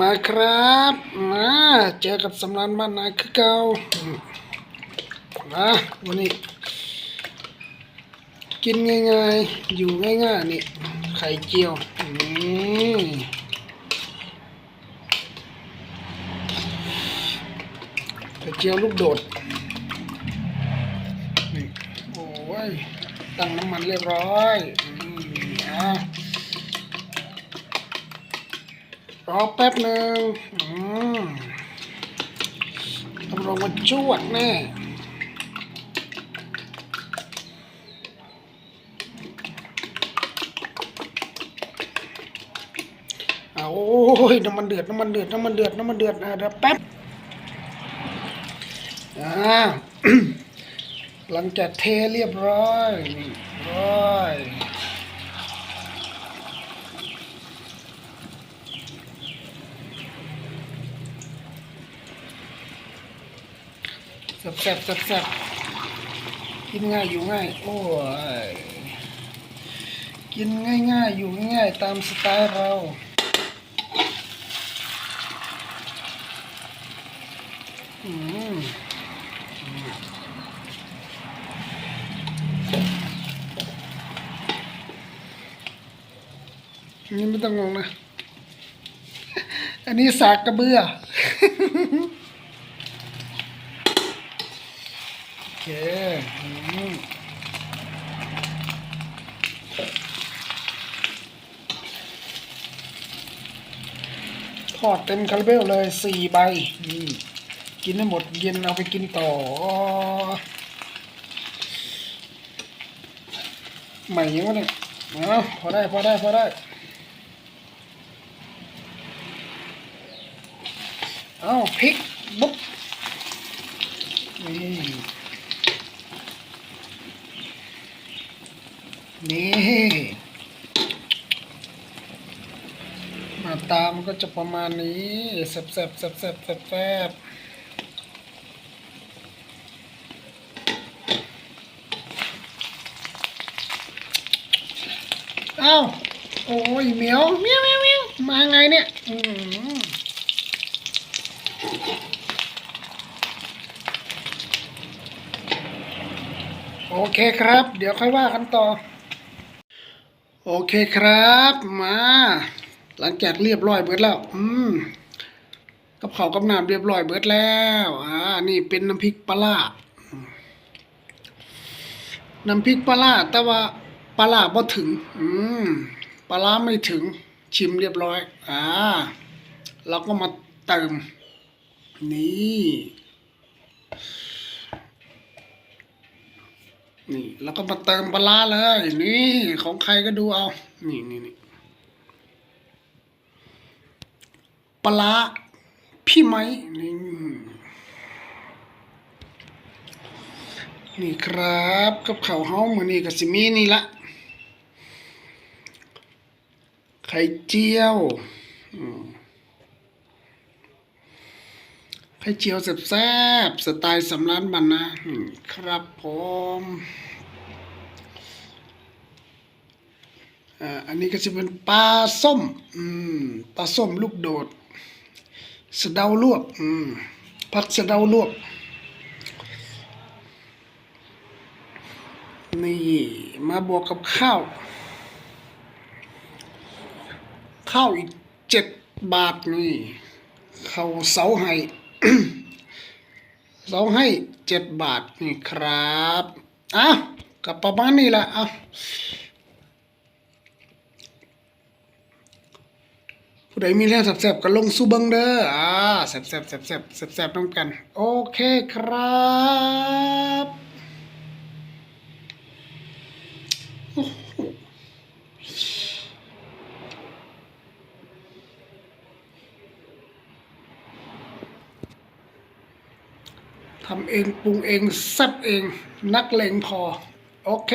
มาครับมาเจอกับสำรานบ้านนาคือเก่ามาวันนี้ กินง่ายๆ อยู่ง่ายๆนี่ไข่เจียวนี่ไข่เจียวลูกโดดนี่โอ้ยตั้งน้ำมันเรียบร้อยอะ รอแป๊บหนึ่งอืมทำลงมาจวดแน่อาโอ้ยน้ำมันเดือดน้ำมันเดือดน้ำมันเดือดน้ำมันเดือดนะเดี๋ยวแป๊บอ่าหลังจากเทเรียบร้อยนี่ร้อย แซ่บแซ่บแซ่บกินง่ายอยู่ง่าย โอ้ย กินง่ายง่ายอยู่ง่ายตามสไตล์เราอืมนี่ไม่ต้องงงนะ อันนี้สากกระเบือ โอ เคอืมทอดเต็มคาราเบลเลยสี่ใบนี่กินให้หมดเย็นเอาไปกินต่อ ใหม่ยังวะเนี่ยเอาพอได้ พอได้ พอได้เอาพริกบุ๊บนี่ นี่หน้า ตามันก็จะประมาณนี้แซ่บแซ่บแซ่บแซ่บแซ่บแซ่บอ้าวโอ้ยเหมียวเมียวเมียวเมียวมาไงเนี่ยอืมโอเคครับ เดี๋ยวค่อยว่ากันต่อ โอเคครับมา หลังจากเรียบร้อยเบิดแล้ว อืมกับเขากับน้ำเรียบร้อยเบิดแล้วอ่านี่เป็นน้ำพริกปลาน้ำพริกปลาแต่ว่าปลาบ่ถึง อืมปลาไม่ถึง ชิมเรียบร้อย อ่าเราก็มาเติม นี่นี่แล้วก็มาเติมปลาร้าเลย นี่ ของใครก็ดูเอา นี่นี่นี่ ปลาพี่ไหมนี่นี่ครับกับข้าวเฮามือนี่กับสิมีนี่ละไข่เจียวไข่เจียวแซ่บๆสไตล์สำร้านบันนะครับผมอ่าอันนี้ก็จะเป็นปลาส้ม อืม ปลาส้มลูกโดด สะเดาลวกอืมผักสะเดาลวก นี่ มาบวกกับข้าว ข้าวอีกเจ็ดบาทนี่ ข้าวเสาให้เสาให้เจ็ดบาทนี่ครับอะกับประมาณนี้แหละอะ ผู้ใดมีแรงแซ่บๆก็ลงสู้เบิงเด้ออ่าแซ่บๆแซ่บๆแซ่บๆแซ่บๆน้ำกัน โอเคครับทำเองปรุงเองแซ่บเอง นักเลงพอ โอเค